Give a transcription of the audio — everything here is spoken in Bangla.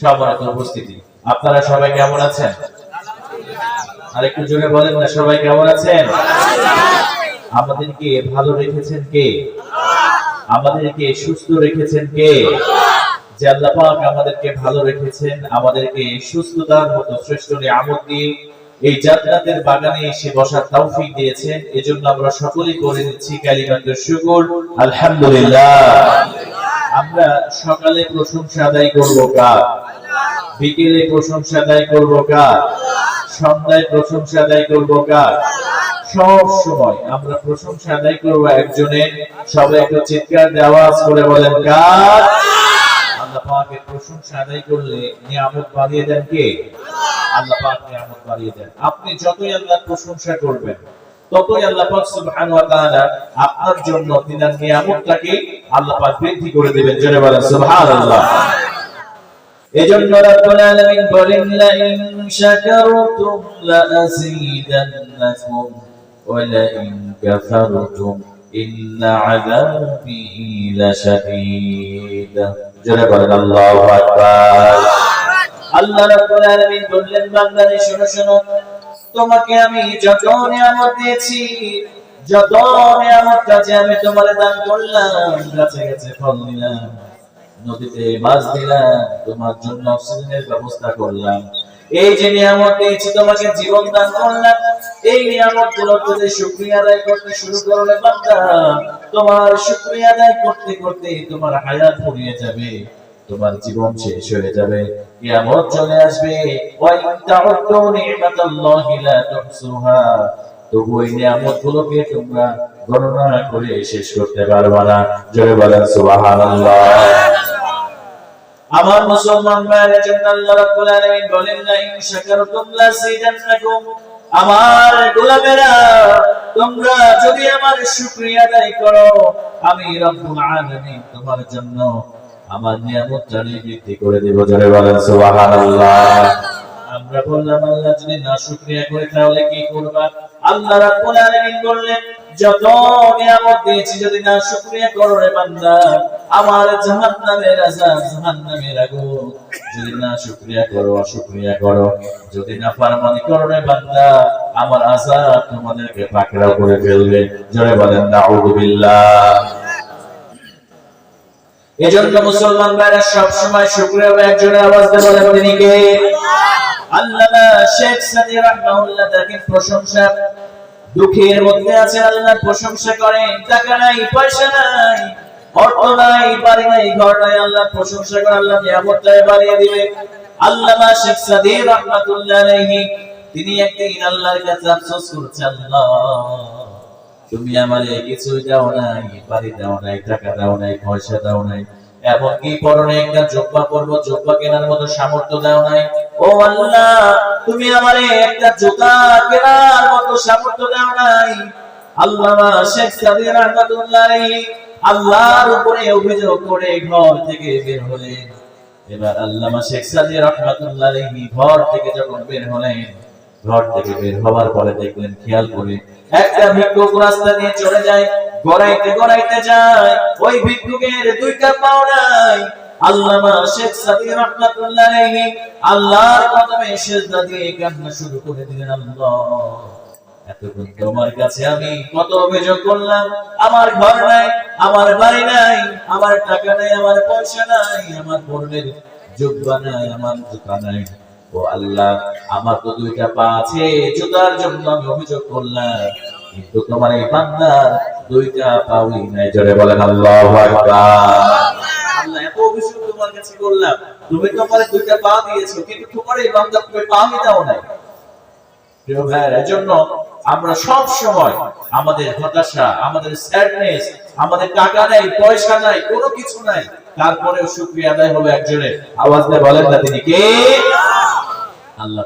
সম্মানিত উপস্থিতি। আপনারা সবাই কেমন আছেন? জোরে বলেন না, সবাই কেমন আছেন? আমাদেরকে ভালো রেখেছেন কে? আমাদেরকে সুস্থ রেখেছেন কে? আমাদেরকে ভালো রেখেছেন, আমাদেরকে সুস্থতার মতো শ্রেষ্ঠ দিয়ে এই জান্নাতের বাগানে এসে বসার তৌফিক দিয়েছেন। এজন্য আমরা সকলেই করে দিচ্ছি কালিমাতুর শুকর। আলহামদুলিল্লাহ। আমরা সকালে প্রশংসা আদায় করব কার? বিকেলে প্রশংসা আদায় করব কার? সন্ধ্যায় প্রশংসা আদায় করব কার? সব সময় আমরা প্রশংসা আদায় করব একজনের সবাই একটু চিৎকার দিয়ে আওয়াজ করে বলেন, কার? আল্লাহ পাকের প্রশংসা আদায় করলে নিয়ামত বাড়িয়ে দেন কে? আল্লাহ পাক নিয়ামত বাড়িয়ে দেন। আপনি যতই আল্লাহর প্রশংসা করবেন, ততই আল্লাহ পাক সুবহানাহু ওয়া তাআলা আপনার জন্য তিনার নিয়ামতটাকে আল্লাহ পাক বৃদ্ধি করে সুবহানাল্লাহ। এজন্য রাব্বুল আলামিন বলেন লা ইন শাকারতুম লা ওয়া লা ইন কাফারতুম ইন্না আযাবি লাশাদীদ আল্লাহু আকবার। আল্লাহ রাব্বুল আলামিন বললেন শোনো তোমাকে আমি যত নিয়ামত দিয়েছি যত নিয়ামতটা যে আমি তোমার দান করলাম ফল দিলাম নদীতে মাছ দিলাম, তোমার জন্য অক্সিজেনের ব্যবস্থা করলাম। এই যে নিয়ামত তোমাকে জীবন দান করলাম। এই নিয়ামতগুলো যদি শুকরিয়া আদায় করতে শুরু করলে বান্দা, তোমার শুকরিয়া আদায় করতে করতে তোমার হায়াত ফুরিয়ে যাবে, তোমার জীবন শেষ হয়ে যাবে, কিয়ামত চলে আসবে। ওয়া নি'মাতাল্লাহি লা তুহসুহা তবু এই নিয়ামত গুলোকে তোমরা গণনা করে শেষ করতে পারবে না? জোরে বলেন, সুবহানাল্লাহ। আমার মুসলমান ভাইয়ের জন্য রাব্বুল আলামিন বলেন লা ইন শাকারতুম লাযিদান্নাকুম আমার গোলামেরা, তোমরা যদি আমার শুকরিয়া আদায় করো, আমি রব্বুল আলামিন তোমার জন্য আমার নিয়ামত জানি বৃদ্ধি করে দেব। জোরে বলেন, সুবহানাল্লাহ। আমরা বললাম আল্লাহ যদি না শুকরিয়া করে, তাহলে কি করবা? আল্লাহ রাব্বুল আলামিন বললেন, যত নিয়ামত দিয়েছি, যদি না শুকরিয়া করো রে বান্দা, আমার জাহান্নামের আযাব জাহান্নামের আগুন যদি না শুকরিয়া করো, অশুকরিয়া করো। যদি না ফারমানি করো রে বান্দা, আমার আযাব তোমাদেরকে পাকড়াও করে ফেলবে। জোরে বলেন, নাউযু বিল্লাহ। এজন্য মুসলমান ভাইরা সব সময় শুকরিয়া একজনের আওয়াজ বলেন তিনি কে? আল্লামা শেখ সাদি রাহমাহুল্লাহ তাকে প্রশংসা দুঃখের মধ্যে আছে প্রশংসা করেন, টাকা নাই, পয়সা নাই, অর্থ নাই, বাড়ি নাই ঘর নাই আল্লাহর প্রশংসা করে, আল্লাহ নিয়ামতটা বাড়িয়ে দিবে। আল্লামা শেখ সাদি রাহমাতুল্লাহ তিনি একদিন আল্লাহর কাছে আফসোস করছে, আল্লাহ। তুমি আমারে কিছুই দাও নাই বাড়ি দাও নাই, টাকা দাও নাই, পয়সা দাও নাই, এমনকি পরনে একটা জব্বা পরবো, জব্বা কেনার মতো সামর্থ্য দাও নাই। ও আল্লাহ, তুমি আমারে একটা জুতা কেনার মতো সামর্থ্য দাও নাই। আল্লাহ শেখ সাদি রহমাতুল্লাহ আল্লাহর উপরে অভিযোগ করে ঘর থেকে বের হলেন। এবার আল্লামা শেখ সাদি রহমাতুল্লাহ ঘর থেকে যখন বের হলেন ঘর থেকে বের পরে দেখলেন খেয়াল করে একটা ভিক্ষুক রাস্তা দিয়ে চলে যায়, গড়াইতে গড়াইতে যায়, ওই ভিক্ষুকের দুইটা পাও নাই। কাছে আমি কত অভিযোগ করলাম, আমার ঘর নাই, আমার বাড়ি নাই, আমার টাকা নাই, আমার পয়সা নাই, আমার বোনের যোগ্যা নাই, আমার জুতা নাই। ও আল্লাহ, আমার তো দুইটা পা আছে, জুতার জন্য আমি অভিযোগ করলাম। কিন্তু তোমার এই বান্দার দুইটা পাউই নাই, জোরে বলেন আল্লাহু আল্লাহ, এত অভিযোগ তোমার কাছে করলাম। তুমি তো আমার দুইটা পা দিয়েছ, কিন্তু তোমার এই তুমি দাও নাই। প্রিয় ভাইয়ের, এজন্য আমরা সব সময় আমাদের হতাশা, আমাদের স্যাডনেস আমাদের টাকা নাই, পয়সা নাই, কোনো কিছু নাই। তারপরেও শুকরিয়া আদায় হবে একজনের। আওয়াজ দিয়ে বলেন না তিনি কে? আল্লাহ